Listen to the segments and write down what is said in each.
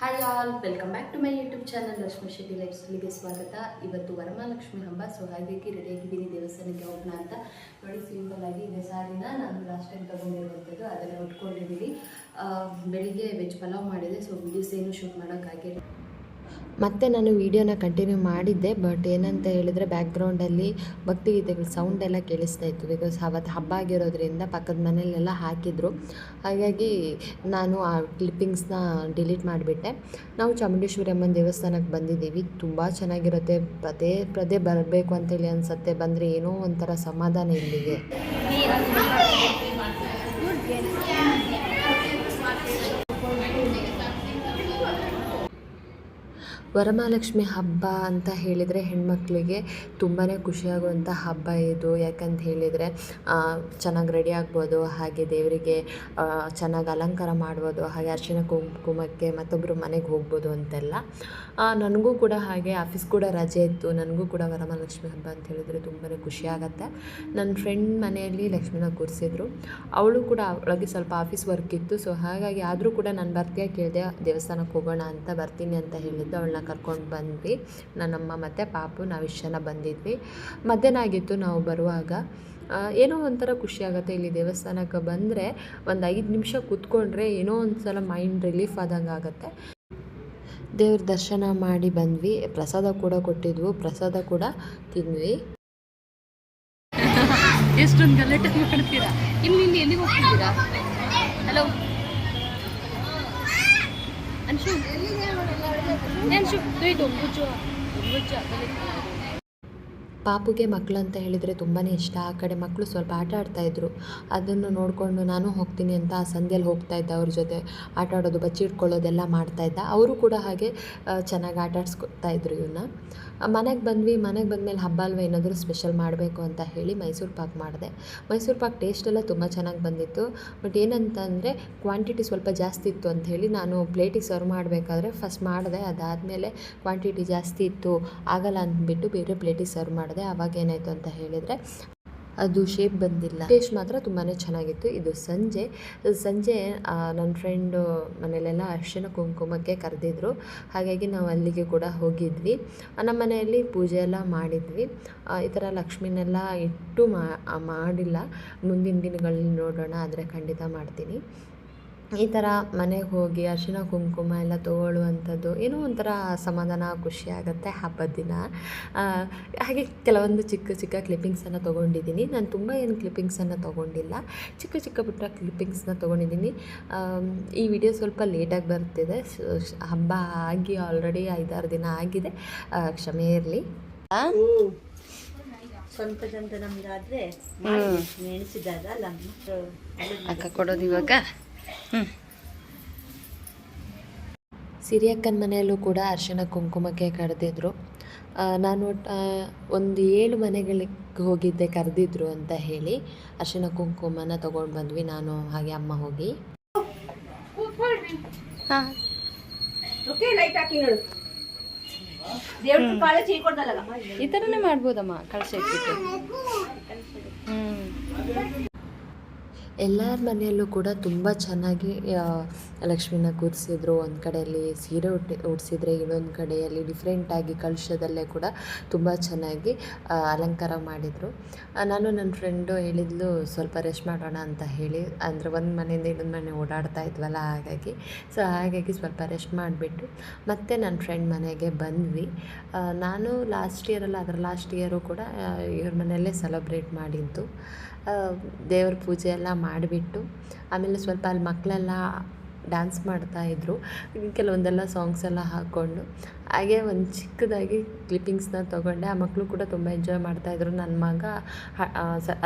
Hi all welcome back to my YouTube channel Lakshmi Shetty ಲೈಫ್ಸ್ಲಿಗೆ ಸ್ವಾಗತ. ಇವತ್ತು ವರಮಹಾಲಕ್ಷ್ಮಿ ಹಬ್ಬ so ಹಾಗಾಗಿ ರೆಡಿಯಾಗಿದ್ದೀನಿ ದೇವಸ್ಥಾನಕ್ಕೆ ಹೋಗೋಣ ಅಂತ. ನೋಡಿ ಸಿಂಪಲ್ ಆಗಿ ಇದೆ ಸಾರಿನ. ನಾನು ಲಾಸ್ಟ್ ಟೈಮ್ ತೊಗೊಂಡಿರುವಂಥದ್ದು, ಅದನ್ನು ಉಟ್ಕೊಂಡಿದ್ದೀನಿ. ಬೆಳಿಗ್ಗೆ ವೆಜ್ ಪಲಾವ್ ಮಾಡಿದೆ ಸೊ ವಿಡಿಯೋಸ್ ಏನು ಶೂಟ್ ಮಾಡೋಕ್ಕಾಗಿಲ್ಲ. ಮತ್ತೆ ನಾನು ವಿಡಿಯೋನ ಕಂಟಿನ್ಯೂ ಮಾಡಿದ್ದೆ ಬಟ್ ಏನಂತ ಹೇಳಿದರೆ ಬ್ಯಾಕ್ಗ್ರೌಂಡಲ್ಲಿ ಭಕ್ತಿಗೀತೆಗಳ ಸೌಂಡ್ ಎಲ್ಲ ಕೇಳಿಸ್ತಾ ಇತ್ತು. ಬಿಕಾಸ್ ಅವತ್ತು ಹಬ್ಬ ಆಗಿರೋದ್ರಿಂದ ಪಕ್ಕದ ಮನೆಯಲ್ಲೆಲ್ಲ ಹಾಕಿದ್ರು. ಹಾಗಾಗಿ ನಾನು ಆ ಕ್ಲಿಪ್ಪಿಂಗ್ಸ್ನ ಡಿಲೀಟ್ ಮಾಡಿಬಿಟ್ಟೆ. ನಾವು ಚಾಮುಂಡೇಶ್ವರಿ ಅಮ್ಮನ ದೇವಸ್ಥಾನಕ್ಕೆ ಬಂದಿದ್ದೀವಿ. ತುಂಬ ಚೆನ್ನಾಗಿರುತ್ತೆ. ಪದೇ ಪದೇ ಬರಬೇಕು ಅಂತೇಳಿ ಅನಿಸುತ್ತೆ. ಬಂದರೆ ಏನೋ ಒಂಥರ ಸಮಾಧಾನ ಇಲ್ಲಿಗೆ. ವರಮಹಾಲಕ್ಷ್ಮಿ ಹಬ್ಬ ಅಂತ ಹೇಳಿದರೆ ಹೆಣ್ಮಕ್ಳಿಗೆ ತುಂಬಾ ಖುಷಿಯಾಗುವಂಥ ಹಬ್ಬ ಇದು. ಯಾಕಂತ ಹೇಳಿದರೆ ಚೆನ್ನಾಗಿ ರೆಡಿ ಆಗ್ಬೋದು, ಹಾಗೆ ದೇವರಿಗೆ ಚೆನ್ನಾಗಿ ಅಲಂಕಾರ ಮಾಡ್ಬೋದು, ಹಾಗೆ ಅರ್ಶಿನ ಕುಂಕುಮಕ್ಕೆ ಮತ್ತೊಬ್ಬರು ಮನೆಗೆ ಹೋಗ್ಬೋದು ಅಂತೆಲ್ಲ. ನನಗೂ ಕೂಡ ಹಾಗೆ, ಆಫೀಸ್ ಕೂಡ ರಜೆ ಇತ್ತು. ನನಗೂ ಕೂಡ ವರಮಹಾಲಕ್ಷ್ಮಿ ಹಬ್ಬ ಅಂತ ಹೇಳಿದರೆ ತುಂಬಾ ಖುಷಿ ಆಗುತ್ತೆ. ನನ್ನ ಫ್ರೆಂಡ್ ಮನೆಯಲ್ಲಿ ಲಕ್ಷ್ಮಿನ ಕೂರಿಸಿದ್ರು. ಅವಳು ಕೂಡ ಅವಳಿಗೆ ಸ್ವಲ್ಪ ಆಫೀಸ್ ವರ್ಕ್ ಇತ್ತು. ಸೊ ಹಾಗಾಗಿ ಆದರೂ ಕೂಡ ನಾನು ಬರ್ತೀಯ ಕೇಳಿದೆ ದೇವಸ್ಥಾನಕ್ಕೆ ಹೋಗೋಣ ಅಂತ ಬರ್ತೀನಿ ಅಂತ ಹೇಳಿದ್ದು ಅವಳನ್ನ ಕರ್ಕೊಂಡು ಬಂದ್ವಿ. ನನ್ನಮ್ಮ ಮತ್ತು ಪಾಪು, ನಾವು ಇಷ್ಟು ಜನ ಬಂದಿದ್ವಿ. ಮಧ್ಯಾಹ್ನ ಆಗಿತ್ತು, ನಾವು ಬರುವಾಗ. ಏನೋ ಒಂಥರ ಖುಷಿಯಾಗುತ್ತೆ ಇಲ್ಲಿ ದೇವಸ್ಥಾನಕ್ಕೆ ಬಂದರೆ. ಒಂದು ಐದು ನಿಮಿಷ ಕೂತ್ಕೊಂಡ್ರೆ ಏನೋ ಒಂದು ಸಲ ಮೈಂಡ್ ರಿಲೀಫ್ ಆದಂಗೆ ಆಗುತ್ತೆ. ದೇವ್ರ ದರ್ಶನ ಮಾಡಿ ಬಂದ್ವಿ. ಪ್ರಸಾದ ಕೂಡ ಕೊಟ್ಟಿದ್ವು. ಪ್ರಸಾದ ಕೂಡ ತಿಂದ್ವಿ. ಎಷ್ಟೊಂದು ಗಲಾಟೆ ಮಾಡ್ತೀರಾ ಇಲ್ಲಿ ಎಲ್ಲಿಗೆ ಹೋಗ್ತಿದ್ದೀರಾ? Hello Ensu. Ensu. Tuh itu, bujuk. Bujuk. ಪಾಪುಗೆ ಮಕ್ಕಳು ಅಂತ ಹೇಳಿದರೆ ತುಂಬಾ ಇಷ್ಟ. ಆ ಕಡೆ ಮಕ್ಕಳು ಸ್ವಲ್ಪ ಆಟ ಆಡ್ತಾಯಿದ್ರು ಅದನ್ನು ನೋಡಿಕೊಂಡು ನಾನು ಹೋಗ್ತೀನಿ ಅಂತ ಆ ಸಂಧ್ಯಲ್ಲಿ ಹೋಗ್ತಾ ಇದ್ದ ಅವ್ರ ಜೊತೆ. ಆಟ ಆಡೋದು, ಬಚ್ಚಿ ಇಟ್ಕೊಳ್ಳೋದೆಲ್ಲ ಮಾಡ್ತಾಯಿದ್ದ ಅವರು ಕೂಡ ಹಾಗೆ ಚೆನ್ನಾಗಿ ಆಟ ಆಡಿಸ್ಕೊತಾ ಇದ್ರು ಇವನ್ನ ಮನೆಗೆ ಬಂದ್ವಿ. ಮನೆಗೆ ಬಂದಮೇಲೆ ಹಬ್ಬ ಅಲ್ವಾ ಏನಾದರೂ ಸ್ಪೆಷಲ್ ಮಾಡಬೇಕು ಅಂತ ಹೇಳಿ ಮೈಸೂರು ಪಾಕ್ ಮಾಡಿದೆ. ಮೈಸೂರು ಪಾಕ್ ಟೇಸ್ಟ್ ಎಲ್ಲ ತುಂಬ ಚೆನ್ನಾಗಿ ಬಂದಿತ್ತು. ಬಟ್ ಏನಂತಂದರೆ ಕ್ವಾಂಟಿಟಿ ಸ್ವಲ್ಪ ಜಾಸ್ತಿ ಇತ್ತು ಅಂತ ಹೇಳಿ ನಾನು ಪ್ಲೇಟಿಗೆ ಸರ್ವ್ ಮಾಡಬೇಕಾದ್ರೆ ಫಸ್ಟ್ ಮಾಡಿದೆ. ಅದಾದಮೇಲೆ ಕ್ವಾಂಟಿಟಿ ಜಾಸ್ತಿ ಇತ್ತು, ಆಗಲ್ಲ ಅಂದ್ಬಿಟ್ಟು ಬೇರೆ ಪ್ಲೇಟಿಗೆ ಸರ್ವ್ ಮಾಡಿದೆ. ಅವಾಗ ಏನಾಯಿತು ಅಂತ ಹೇಳಿದರೆ ಅದು ಶೇಪ್ ಬಂದಿಲ್ಲ. ಟೇಸ್ಟ್ ಮಾತ್ರ ತುಂಬಾ ಚೆನ್ನಾಗಿತ್ತು. ಇದು ಸಂಜೆ. ಸಂಜೆ ನನ್ನ ಫ್ರೆಂಡು ಮನೆಯಲ್ಲೆಲ್ಲ ಅರಿಶಿನ ಕುಂಕುಮಕ್ಕೆ ಕರೆದಿದ್ರು. ಹಾಗಾಗಿ ನಾವು ಅಲ್ಲಿಗೆ ಕೂಡ ಹೋಗಿದ್ವಿ. ನಮ್ಮ ಮನೆಯಲ್ಲಿ ಪೂಜೆ ಎಲ್ಲ ಮಾಡಿದ್ವಿ. ಈ ಥರ ಲಕ್ಷ್ಮಿನೆಲ್ಲ ಇಟ್ಟು ಮಾಡಿಲ್ಲ. ಮುಂದಿನ ದಿನಗಳಲ್ಲಿ ನೋಡೋಣ, ಆದರೆ ಖಂಡಿತ ಮಾಡ್ತೀನಿ. ಈ ಥರ ಮನೆಗೆ ಹೋಗಿ ಅರಿಶಿನ ಕುಂಕುಮ ಎಲ್ಲ ತೊಗೊಳ್ಳುವಂಥದ್ದು ಏನೋ ಒಂಥರ ಸಮಾಧಾನ ಖುಷಿ ಆಗುತ್ತೆ ಹಬ್ಬದ ದಿನ. ಹಾಗೆ ಕೆಲವೊಂದು ಚಿಕ್ಕ ಚಿಕ್ಕ ಕ್ಲಿಪ್ಪಿಂಗ್ಸನ್ನು ತೊಗೊಂಡಿದ್ದೀನಿ. ನಾನು ತುಂಬ ಏನು ಕ್ಲಿಪ್ಪಿಂಗ್ಸನ್ನು ತೊಗೊಂಡಿಲ್ಲ. ಚಿಕ್ಕ ಚಿಕ್ಕ ಪುಟ್ಟ ಕ್ಲಿಪ್ಪಿಂಗ್ಸನ್ನ ತೊಗೊಂಡಿದ್ದೀನಿ. ಈ ವಿಡಿಯೋ ಸ್ವಲ್ಪ ಲೇಟಾಗಿ ಬರ್ತಿದೆ. ಹಬ್ಬ ಆಗಿ ಆಲ್ರೆಡಿ ಐದಾರು ದಿನ ಆಗಿದೆ. ಕ್ಷಮೆ ಇರಲಿ. ಸ್ವಂತ ನಮ್ಗಾದ್ರೆ ಅಕ್ಕ ಕೊಡೋದು ಇವಾಗ. ಹ್ಞೂ ಸಿರಿಯಕ್ಕನ ಮನೆಯಲ್ಲೂ ಕೂಡ ಅರ್ಶಿನ ಕುಂಕುಮಕ್ಕೆ ಕರೆದಿದ್ರು. ನಾನು ಒಂದು ಏಳು ಮನೆಗಳಿಗೆ ಹೋಗಿದ್ದೆ ಕರೆದಿದ್ರು ಅಂತ ಹೇಳಿ ಅರ್ಶಿನ ಕುಂಕುಮನ ತೊಗೊಂಡು ಬಂದ್ವಿ. ನಾನು ಹಾಗೆ ಅಮ್ಮ ಹೋಗಿ. ಹಾಂ. ಓಕೆ ಲೈಟ್ ಹಾಕಿ ನೋಡು. ದೇವ್ರ ಕಾಳೆ ಚೀ ಕೊಡ್ದಲ್ಲ ಈ ಥರನೇ ಮಾಡ್ಬೋದಮ್ಮ ಕಳ್ಸಿ ಹ್ಞೂ ಎಲ್ಲರ ಮನೆಯಲ್ಲೂ ಕೂಡ ತುಂಬ ಚೆನ್ನಾಗಿ ಲಕ್ಷ್ಮೀನ ಕೂರಿಸಿದ್ರು. ಒಂದು ಕಡೆಯಲ್ಲಿ ಸೀರೆ ಉಟ್ಟಿ, ಉಡಿಸಿದ್ರೆ ಇನ್ನೊಂದು ಕಡೆಯಲ್ಲಿ ಡಿಫ್ರೆಂಟಾಗಿ ಕಲಶದಲ್ಲೇ ಕೂಡ ತುಂಬ ಚೆನ್ನಾಗಿ ಅಲಂಕಾರ ಮಾಡಿದರು. ನಾನು ನನ್ನ ಫ್ರೆಂಡು ಹೇಳಿದ್ಲು, ಸ್ವಲ್ಪ ರೆಸ್ಟ್ ಮಾಡೋಣ ಅಂತ ಹೇಳಿ. ಅಂದರೆ ಒಂದು ಮನೆಯಿಂದ ಇನ್ನೊಂದು ಮನೆ ಓಡಾಡ್ತಾ ಇದ್ವಲ್ಲ, ಹಾಗಾಗಿ. ಸೊ ಹಾಗಾಗಿ ಸ್ವಲ್ಪ ರೆಸ್ಟ್ ಮಾಡಿಬಿಟ್ಟು ಮತ್ತೆ ನನ್ನ ಫ್ರೆಂಡ್ ಮನೆಗೆ ಬಂದ್ವಿ. ನಾನು ಲಾಸ್ಟ್ ಇಯರಲ್ಲ ಅದರ ಲಾಸ್ಟ್ ಇಯರು ಕೂಡ ಇವ್ರ ಮನೆಯಲ್ಲೇ ಸೆಲೆಬ್ರೇಟ್ ಮಾಡಿದ್ದು. ದೇವರ ಪೂಜೆ ಎಲ್ಲ ಮಾಡಿಬಿಟ್ಟು ಆಮೇಲೆ ಸ್ವಲ್ಪ ಅಲ್ಲಿ ಮಕ್ಕಳೆಲ್ಲ ಡ್ಯಾನ್ಸ್ ಮಾಡ್ತಾಯಿದ್ರು ಕೆಲವೊಂದೆಲ್ಲ ಸಾಂಗ್ಸ್ ಎಲ್ಲ ಹಾಕ್ಕೊಂಡು ಹಾಗೆ ಒಂದು ಚಿಕ್ಕದಾಗಿ ಕ್ಲಿಪ್ಪಿಂಗ್ಸ್ನ ತೊಗೊಂಡೆ. ಆ ಮಕ್ಕಳು ಕೂಡ ತುಂಬ ಎಂಜಾಯ್ ಮಾಡ್ತಾಯಿದ್ರು ನನ್ನ ಮಗ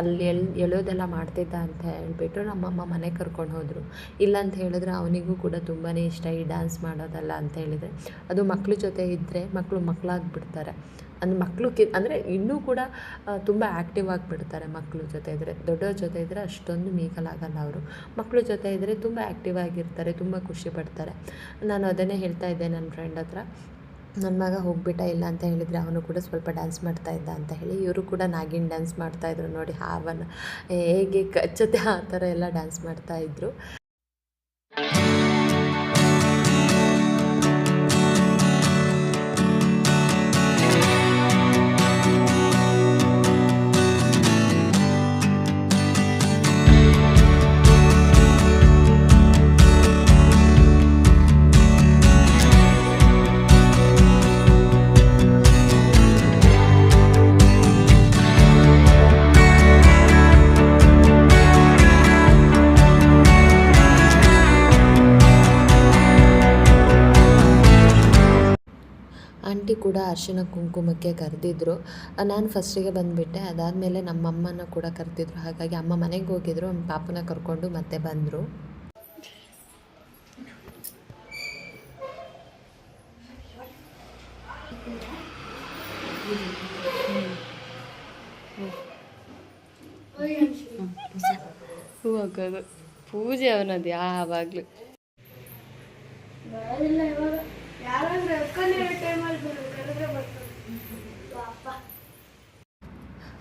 ಅಲ್ಲಿ ಎಳ್, ಎಳೆಯೋದೆಲ್ಲ ಮಾಡ್ತಿದ್ದ ಅಂತ ಹೇಳಿಬಿಟ್ಟು ನಮ್ಮಮ್ಮ ಮನೆಗೆ ಕರ್ಕೊಂಡು ಹೋದರು. ಇಲ್ಲ ಅಂತ ಹೇಳಿದ್ರೆ ಅವನಿಗೂ ಕೂಡ ತುಂಬಾ ಇಷ್ಟ ಈ ಡ್ಯಾನ್ಸ್ ಮಾಡೋದಲ್ಲ ಅಂತ ಹೇಳಿದರೆ. ಅದು ಮಕ್ಕಳ ಜೊತೆ ಇದ್ದರೆ ಮಕ್ಕಳು ಮಕ್ಕಳಾಗ್ಬಿಡ್ತಾರೆ ಅಂದರೆ ಮಕ್ಕಳು ಕಿ ಅಂದರೆ ಇನ್ನೂ ಕೂಡ ತುಂಬ ಆ್ಯಕ್ಟಿವ್ ಆಗಿಬಿಡ್ತಾರೆ ಮಕ್ಕಳು ಜೊತೆ ಇದ್ದರೆ ದೊಡ್ಡವ್ರ ಜೊತೆ ಇದ್ದರೆ ಅಷ್ಟೊಂದು ಮೀಗಲಾಗಲ್ಲ ಅವರು. ಮಕ್ಕಳು ಜೊತೆ ಇದ್ದರೆ ತುಂಬ ಆ್ಯಕ್ಟಿವ್ ಆಗಿರ್ತಾರೆ, ತುಂಬ ಖುಷಿ ಪಡ್ತಾರೆ. ನಾನು ಅದನ್ನೇ ಹೇಳ್ತಾ ಇದ್ದೆ ನನ್ನ ಫ್ರೆಂಡ್ ಹತ್ರ. ನನ್ನ ಮಗ ಹೋಗ್ಬಿಟ್ಟ, ಇಲ್ಲ ಅಂತ ಹೇಳಿದರೆ ಅವನು ಕೂಡ ಸ್ವಲ್ಪ ಡ್ಯಾನ್ಸ್ ಮಾಡ್ತಾ ಇದ್ದ ಅಂತ ಹೇಳಿ, ಇವರು ಕೂಡ ನಾಗಿನ ಡ್ಯಾನ್ಸ್ ಮಾಡ್ತಾಯಿದ್ರು ನೋಡಿ ಹಾವನ್ನು ಹೇಗೆ ಕಚ್ಚತೆ ಆ ಥರ ಎಲ್ಲ ಡ್ಯಾನ್ಸ್ ಮಾಡ್ತಾಯಿದ್ರು ಆಂಟಿ ಕೂಡ ಅರ್ಶಿನ ಕುಂಕುಮಕ್ಕೆ ಕರೆದಿದ್ರು. ನಾನು ಫಸ್ಟಿಗೆ ಬಂದುಬಿಟ್ಟೆ. ಅದಾದಮೇಲೆ ನಮ್ಮ ಅಮ್ಮನ ಕೂಡ ಕರೆದಿದ್ರು. ಹಾಗಾಗಿ ಅಮ್ಮ ಮನೆಗೆ ಹೋಗಿದ್ರು. ನಮ್ಮ ಪಾಪನ ಕರ್ಕೊಂಡು ಮತ್ತೆ ಬಂದರು. ಹೂ ಹಾಕೋದು ಪೂಜೆ ಅವನದು ಯಾವಾಗಲೂ.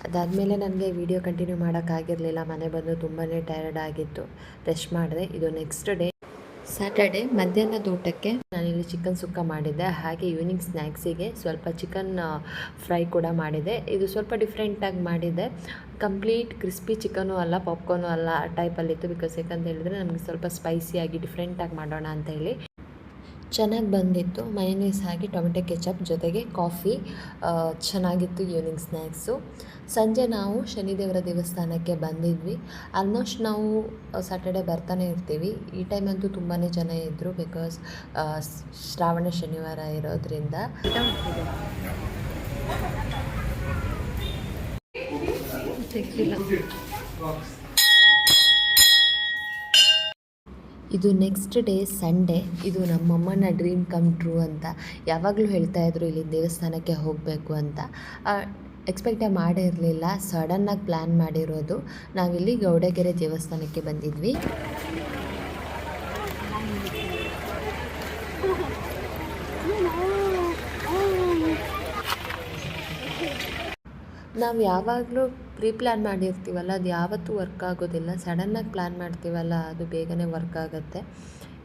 ಅದಾದಮೇಲೆ ನನಗೆ ವಿಡಿಯೋ ಕಂಟಿನ್ಯೂ ಮಾಡೋಕ್ಕಾಗಿರಲಿಲ್ಲ ಮನೆ ಬಂದು ತುಂಬಾ ಟೈರ್ಡ್ ಆಗಿತ್ತು. ರೆಸ್ಟ್ ಮಾಡಿದೆ. ಇದು ನೆಕ್ಸ್ಟ್ ಡೇ ಸ್ಯಾಟರ್ಡೆ ಮಧ್ಯಾಹ್ನದ ಊಟಕ್ಕೆ ನಾನಿಲ್ಲಿ ಚಿಕನ್ ಸುಕ್ಕ ಮಾಡಿದ್ದೆ. ಹಾಗೆ ಈವ್ನಿಂಗ್ ಸ್ನ್ಯಾಕ್ಸಿಗೆ ಸ್ವಲ್ಪ ಚಿಕನ್ ಫ್ರೈ ಕೂಡ ಮಾಡಿದೆ ಇದು ಸ್ವಲ್ಪ ಡಿಫ್ರೆಂಟಾಗಿ ಮಾಡಿದ್ದೆ. ಕಂಪ್ಲೀಟ್ ಕ್ರಿಸ್ಪಿ ಚಿಕನು ಅಲ್ಲ ಪಾಪ್ಕಾರ್ನು ಅಲ್ಲ ಆ ಟೈಪಲ್ಲಿತ್ತು ಬಿಕಾಸ್ ಯಾಕಂತ ಹೇಳಿದ್ರೆ ನಮಗೆ ಸ್ವಲ್ಪ ಸ್ಪೈಸಿಯಾಗಿ ಡಿಫ್ರೆಂಟಾಗಿ ಮಾಡೋಣ ಅಂತ ಹೇಳಿ. ಚೆನ್ನಾಗಿ ಬಂದಿತ್ತು. ಮೈನೀಸ್ ಹಾಕಿ, ಟೊಮೆಟೊ ಕೆಚಪ್ ಜೊತೆಗೆ ಕಾಫಿ ಚೆನ್ನಾಗಿತ್ತು ಈವ್ನಿಂಗ್ ಸ್ನ್ಯಾಕ್ಸು ಸಂಜೆ ನಾವು ಶನಿದೇವರ ದೇವಸ್ಥಾನಕ್ಕೆ ಬಂದಿದ್ವಿ. ಆಲ್ಮೋಸ್ಟ್ ನಾವು ಸ್ಯಾಟರ್ಡೆ ಬರ್ತಾನೆ ಇರ್ತೀವಿ. ಈ ಟೈಮ್ ಅಂತೂ ತುಂಬಾ ಜನ ಇದ್ದರು ಬಿಕಾಸ್ ಶ್ರಾವಣ, ಶನಿವಾರ ಇರೋದ್ರಿಂದ. ಇದು ನೆಕ್ಸ್ಟ್ ಡೇ ಸಂಡೇ ಇದು ನಮ್ಮಮ್ಮನ ಡ್ರೀಮ್ ಕಮ್ ಟ್ರೂ ಅಂತ. ಯಾವಾಗಲೂ ಹೇಳ್ತಾ ಇದ್ರು ಇಲ್ಲಿ ದೇವಸ್ಥಾನಕ್ಕೆ ಹೋಗಬೇಕು ಅಂತ. ಎಕ್ಸ್ಪೆಕ್ಟೇ ಮಾಡಿರಲಿಲ್ಲ ಸಡನ್ನಾಗಿ ಪ್ಲ್ಯಾನ್ ಮಾಡಿರೋದು. ನಾವಿಲ್ಲಿ ಗೌಡಗೆರೆ ದೇವಸ್ಥಾನಕ್ಕೆ ಬಂದಿದ್ವಿ. ನಾವು ಯಾವಾಗಲೂ ಪ್ರೀ ಪ್ಲ್ಯಾನ್ ಮಾಡಿರ್ತೀವಲ್ಲ ಅದು ಯಾವತ್ತೂ ವರ್ಕ್ ಆಗೋದಿಲ್ಲ. ಸಡನ್ನಾಗಿ ಪ್ಲ್ಯಾನ್ ಮಾಡ್ತೀವಲ್ಲ ಅದು ಬೇಗನೆ ವರ್ಕ್ ಆಗುತ್ತೆ.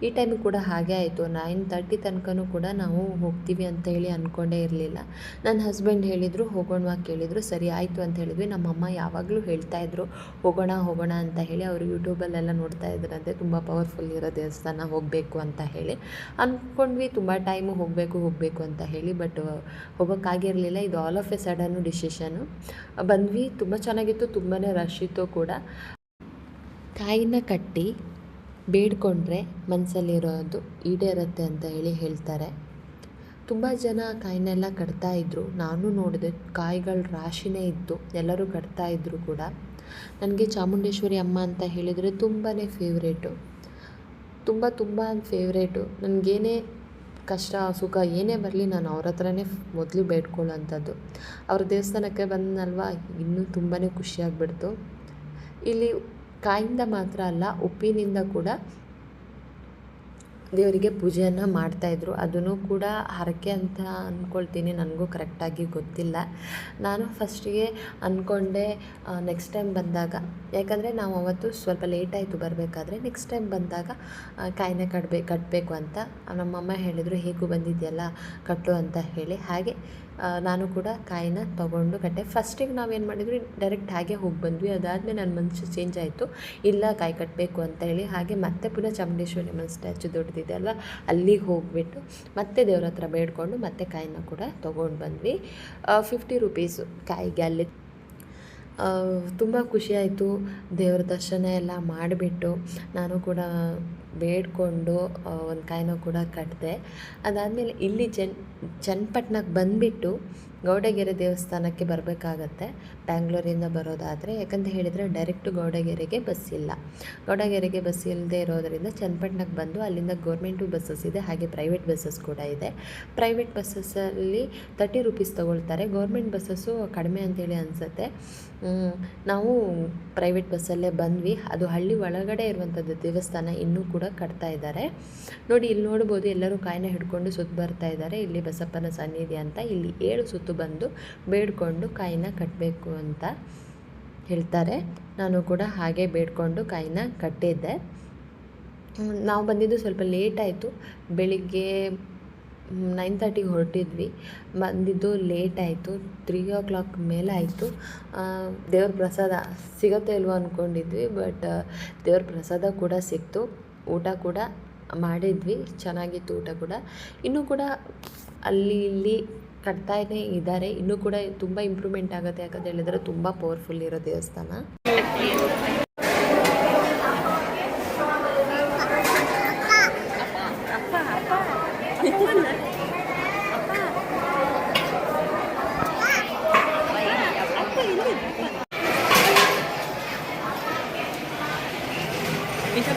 ಈ ಟೈಮಿಗೆ ಕೂಡ ಹಾಗೆ ಆಯಿತು. ನೈನ್ ತರ್ಟಿ ತನಕನೂ ಕೂಡ ನಾವು ಹೋಗ್ತೀವಿ ಅಂತ ಹೇಳಿ ಅಂದ್ಕೊಂಡೇ ಇರಲಿಲ್ಲ. ನನ್ನ ಹಸ್ಬೆಂಡ್ ಹೇಳಿದರು ಹೋಗೋಣವಾ ಕೇಳಿದರು, ಸರಿ ಆಯಿತು ಅಂತ ಹೇಳಿದ್ವಿ. ನಮ್ಮಮ್ಮ ಯಾವಾಗಲೂ ಹೇಳ್ತಾ ಇದ್ರು, ಹೋಗೋಣ ಹೋಗೋಣ ಅಂತ ಹೇಳಿ ಅವರು ಯೂಟ್ಯೂಬಲ್ಲೆಲ್ಲ ನೋಡ್ತಾ ಇದ್ರಂತೆ ತುಂಬ ಪವರ್ಫುಲ್ ಇರೋ ದೇವಸ್ಥಾನ, ಹೋಗಬೇಕು ಅಂತ ಹೇಳಿ. ಅಂದ್ಕೊಂಡ್ವಿ ತುಂಬ ಟೈಮು ಹೋಗಬೇಕು ಹೋಗಬೇಕು ಅಂತ ಹೇಳಿ ಬಟ್ ಹೋಗೋಕ್ಕಾಗಿರಲಿಲ್ಲ ಇದು all of a sudden decision ಬಂದ್ವಿ. ತುಂಬ ಚೆನ್ನಾಗಿತ್ತು. ತುಂಬಾ ರಶ್ ಇತ್ತು ಕೂಡ. ಕಾಯಿನ ಕಟ್ಟಿ ಬೇಡ್ಕೊಂಡ್ರೆ ಮನಸ್ಸಲ್ಲಿರೋದು ಈಡೇರುತ್ತೆ ಅಂತ ಹೇಳಿ ಹೇಳ್ತಾರೆ. ತುಂಬ ಜನ ಕಾಯಿನೆಲ್ಲ ಕಟ್ತಾ ಇದ್ದರು ನಾನು ನೋಡಿದೆ ಕಾಯಿಗಳ ರಾಶಿನೇ ಇತ್ತು. ಎಲ್ಲರೂ ಕಟ್ತಾ ಇದ್ದರು ಕೂಡ. ನನಗೆ ಚಾಮುಂಡೇಶ್ವರಿ ಅಮ್ಮ ಅಂತ ಹೇಳಿದರೆ ತುಂಬಾ ಫೇವ್ರೇಟು. ತುಂಬ ತುಂಬ ಫೇವ್ರೇಟು. ನನಗೇನೇ ಕಷ್ಟ, ಸುಖ ಏನೇ ಬರಲಿ ನಾನು ಅವ್ರ ಹತ್ರನೇ ಮೊದಲು ಬೇಡ್ಕೊಳ್ಳೋಂಥದ್ದು. ಅವ್ರ ದೇವಸ್ಥಾನಕ್ಕೆ ಬಂದನಲ್ವಾ? ಇನ್ನೂ ತುಂಬಾ ಖುಷಿಯಾಗ್ಬಿಡ್ತು ಇಲ್ಲಿ ಕಾಯಿಂದ ಮಾತ್ರ ಅಲ್ಲ, ಉಪ್ಪಿನಿಂದ ಕೂಡ ದೇವರಿಗೆ ಪೂಜೆಯನ್ನು ಮಾಡ್ತಾಯಿದ್ರು ಅದನ್ನು ಕೂಡ ಹರಕೆ ಅಂತ ಅಂದ್ಕೊಳ್ತೀನಿ ನನಗೂ ಕರೆಕ್ಟಾಗಿ ಗೊತ್ತಿಲ್ಲ. ನಾನು ಫಸ್ಟಿಗೆ ಅಂದ್ಕೊಂಡೆ ನೆಕ್ಸ್ಟ್ ಟೈಮ್ ಬಂದಾಗ. ಯಾಕಂದರೆ ನಾವು ಅವತ್ತು ಸ್ವಲ್ಪ ಲೇಟ್ ಆಯಿತು ಬರಬೇಕಾದ್ರೆ ನೆಕ್ಸ್ಟ್ ಟೈಮ್ ಬಂದಾಗ ಕಾಯಿನ ಕಟ್ಬೇ ಕಟ್ಟಬೇಕು ಅಂತ ನಮ್ಮಮ್ಮ ಹೇಳಿದರು, ಹೇಗೂ ಬಂದಿದೆಯಲ್ಲ ಕಟ್ಟು ಅಂತ ಹೇಳಿ. ಹಾಗೆ ನಾನು ಕೂಡ ಕಾಯಿನ ತೊಗೊಂಡು ಕಟ್ಟೆ. ಫಸ್ಟಿಗೆ ನಾವೇನು ಮಾಡಿದ್ವಿ ಡೈರೆಕ್ಟ್ ಹಾಗೆ ಹೋಗಿ ಬಂದ್ವಿ. ಅದಾದಮೇಲೆ ನನ್ನ ಮನಸ್ಸು ಚೇಂಜ್ ಆಯಿತು. ಇಲ್ಲ, ಕಾಯಿ ಕಟ್ಟಬೇಕು ಅಂತ ಹೇಳಿ. ಹಾಗೆ ಮತ್ತೆ ಪುನಃ ಚಾಮುಂಡೇಶ್ವರಿ ಅಮ್ಮನ ಸ್ಟ್ಯಾಚು ದೊಡ್ಡದಿದೆ ಅಲ್ಲ ಅಲ್ಲಿಗೆ ಹೋಗಿಬಿಟ್ಟು ಮತ್ತೆ ದೇವ್ರ ಹತ್ರ ಬೇಡ್ಕೊಂಡು ಮತ್ತೆ ಕಾಯಿನ ಕೂಡ ತೊಗೊಂಡು ಬಂದ್ವಿ. ಫಿಫ್ಟಿ ರುಪೀಸು ಕಾಯಿಗೆ ಅಲ್ಲಿ. ತುಂಬ ಖುಷಿಯಾಯಿತು ದೇವ್ರ ದರ್ಶನ ಎಲ್ಲ ಮಾಡಿಬಿಟ್ಟು ನಾನು ಕೂಡ ಬೇಡಿಕೊಂಡು ಒಂದು ಕಾಯಿನ ಕೂಡ ಕಟ್ಟಿದೆ ಅದಾದಮೇಲೆ ಇಲ್ಲಿ ಚನ್ ಚನ್ನಪಟ್ಟಣಕ್ಕೆ ಬಂದುಬಿಟ್ಟು ಗೌಡಗೆರೆ ದೇವಸ್ಥಾನಕ್ಕೆ ಬರಬೇಕಾಗತ್ತೆ. ಬ್ಯಾಂಗ್ಳೂರಿಂದ ಬರೋದಾದರೆ, ಯಾಕಂತ ಹೇಳಿದರೆ ಡೈರೆಕ್ಟು ಗೌಡಗೆರೆಗೆ ಬಸ್ ಇಲ್ಲ. ಗೌಡಗೆರೆಗೆ ಬಸ್ ಇಲ್ಲದೆ ಇರೋದರಿಂದ ಚನ್ನಪಟ್ಟಣಕ್ಕೆ ಬಂದು ಅಲ್ಲಿಂದ ಗೌರ್ಮೆಂಟು ಬಸ್ಸಸ್ ಇದೆ, ಹಾಗೆ ಪ್ರೈವೇಟ್ ಬಸ್ಸಸ್ ಕೂಡ ಇದೆ. ಪ್ರೈವೇಟ್ ಬಸ್ಸಸ್ಸಲ್ಲಿ ತರ್ಟಿ ರುಪೀಸ್ ತೊಗೊಳ್ತಾರೆ. ಗೌರ್ಮೆಂಟ್ ಬಸ್ಸಸ್ಸು ಕಡಿಮೆ ಅಂತೇಳಿ ಅನಿಸುತ್ತೆ. ನಾವು ಪ್ರೈವೇಟ್ ಬಸ್ಸಲ್ಲೇ ಬಂದ್ವಿ. ಅದು ಹಳ್ಳಿ ಒಳಗಡೆ ಇರುವಂಥದ್ದು ದೇವಸ್ಥಾನ ಇನ್ನೂ ಕೂಡ ಕಟ್ತಾ ಇದ್ದಾರೆ. ನೋಡಿ, ಇಲ್ಲಿ ನೋಡ್ಬೋದು ಎಲ್ಲರೂ ಕಾಯಿನ ಹಿಡ್ಕೊಂಡು ಸುತ್ತ ಬರ್ತಾ ಇದ್ದಾರೆ. ಇಲ್ಲಿ ಬಸಪ್ಪನ ಸನ್ನಿಧಿ ಅಂತ ಇಲ್ಲಿ ಏಳು ಸುತ್ತು ಬಂದು ಬೇಡಿಕೊಂಡು ಕಾಯಿನ ಕಟ್ಟಬೇಕು ಅಂತ ಹೇಳ್ತಾರೆ. ನಾನು ಕೂಡ ಹಾಗೆ ಬೇಡಿಕೊಂಡು ಕಾಯಿನ ಕಟ್ಟಿದ್ದೆ. ನಾವು ಬಂದಿದ್ದು ಸ್ವಲ್ಪ ಲೇಟ್ ಆಯಿತು. ಬೆಳಿಗ್ಗೆ ನೈನ್ ತರ್ಟಿಗೆ ಹೊರಟಿದ್ವಿ. ಬಂದಿದ್ದು ಲೇಟ್ ಆಯಿತು. ತ್ರೀ ಓ ಕ್ಲಾಕ್ ಮೇಲೆ ಆಯಿತು. ದೇವ್ರ ಪ್ರಸಾದ ಸಿಗತ್ತೋ ಇಲ್ವೋ ಅಂದ್ಕೊಂಡಿದ್ವಿ ಬಟ್ ದೇವ್ರ ಪ್ರಸಾದ ಕೂಡ ಸಿಕ್ತು. ಊಟ ಕೂಡ ಮಾಡಿದ್ವಿ. ಚೆನ್ನಾಗಿತ್ತು ಊಟ ಕೂಡ. ಇನ್ನೂ ಕೂಡ ಅಲ್ಲಿ ಇಲ್ಲಿ ಕಟ್ತಾಯೇ ಇದ್ದಾರೆ. ಇನ್ನೂ ಕೂಡ ತುಂಬಾ ಇಂಪ್ರೂವ್ಮೆಂಟ್ ಆಗುತ್ತೆ ಯಾಕಂತ ಹೇಳಿದ್ರೆ ತುಂಬಾ ಪವರ್ಫುಲ್ ಇರೋ ದೇವಸ್ಥಾನ.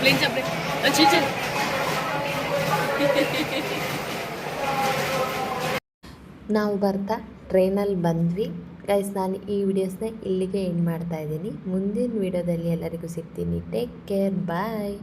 Lince. ನಾವು ಬರ್ತಾ ಟ್ರೈನಲ್ಲಿ ಬಂದ್ವಿ. ಗೈಸ್ ನಾನು ಈ ವಿಡಿಯೋಸ್ನ ಇಲ್ಲಿಗೆ ಎಂಡ್ ಮಾಡ್ತಾ ಇದ್ದೀನಿ. ಮುಂದಿನ ವಿಡಿಯೋದಲ್ಲಿ ಎಲ್ಲರಿಗೂ ಸಿಗ್ತೀನಿ. Take care bye